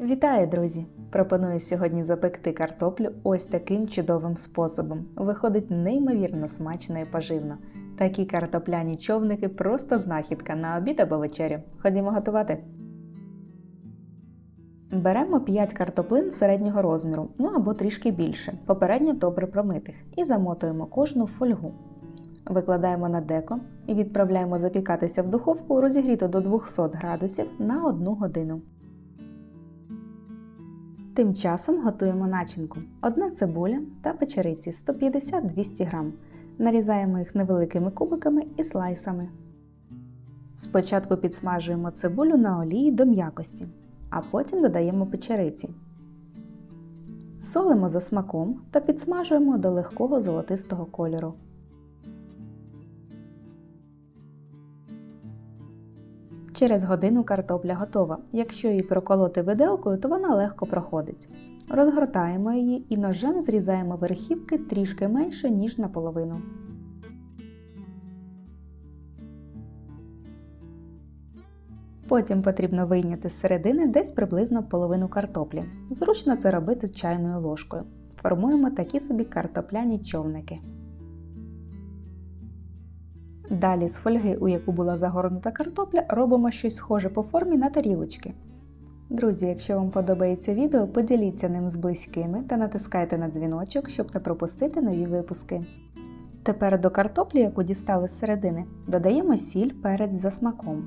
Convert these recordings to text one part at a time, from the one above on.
Вітаю, друзі! Пропоную сьогодні запекти картоплю ось таким чудовим способом. Виходить неймовірно смачно і поживно. Такі картопляні човники просто знахідка на обід або вечерю. Ходімо готувати. Беремо 5 картоплин середнього розміру, ну або трішки більше, попередньо добре промитих, і замотуємо кожну в фольгу. Викладаємо на деко і відправляємо запікатися в духовку розігріту до 200 градусів на 1 годину. Тим часом готуємо начинку. Одна цибуля та печериці 150-200 г. Нарізаємо їх невеликими кубиками і слайсами. Спочатку підсмажуємо цибулю на олії до м'якості, а потім додаємо печериці. Солимо за смаком та підсмажуємо до легкого золотистого кольору. Через годину картопля готова. Якщо її проколоти виделкою, то вона легко проходить. Розгортаємо її і ножем зрізаємо верхівки трішки менше, ніж наполовину. Потім потрібно вийняти з середини десь приблизно половину картоплі. Зручно це робити з чайною ложкою. Формуємо такі собі картопляні човники. Далі з фольги, у яку була загорнута картопля, робимо щось схоже по формі на тарілочки. Друзі, якщо вам подобається відео, поділіться ним з близькими та натискайте на дзвіночок, щоб не пропустити нові випуски. Тепер до картоплі, яку дістали з середини, додаємо сіль перець за смаком,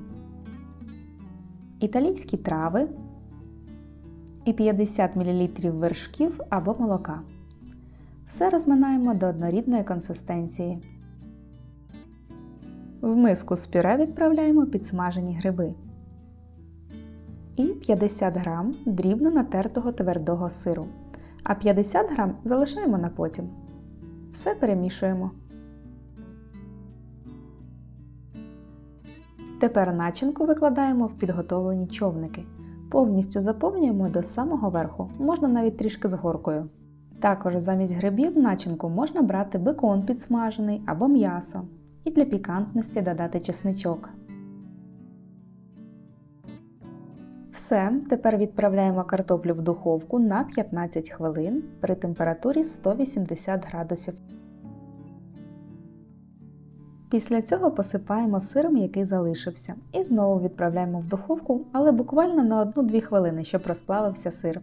італійські трави і 50 мл вершків або молока. Все розминаємо до однорідної консистенції. В миску з пюре відправляємо підсмажені гриби і 50 г дрібно натертого твердого сиру, а 50 г залишаємо на потім. Все перемішуємо. Тепер начинку викладаємо в підготовлені човники. Повністю заповнюємо до самого верху, можна навіть трішки з горкою. Також замість грибів начинку можна брати бекон підсмажений або м'ясо і для пікантності додати чесничок. Все, тепер відправляємо картоплю в духовку на 15 хвилин при температурі 180 градусів. Після цього посипаємо сиром, який залишився, і знову відправляємо в духовку, але буквально на 1-2 хвилини, щоб розплавився сир.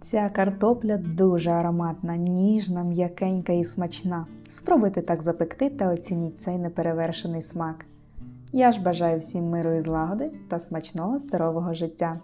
Ця картопля дуже ароматна, ніжна, м'якенька і смачна. Спробуйте так запекти та оцініть цей неперевершений смак. Я ж бажаю всім миру і злагоди та смачного здорового життя!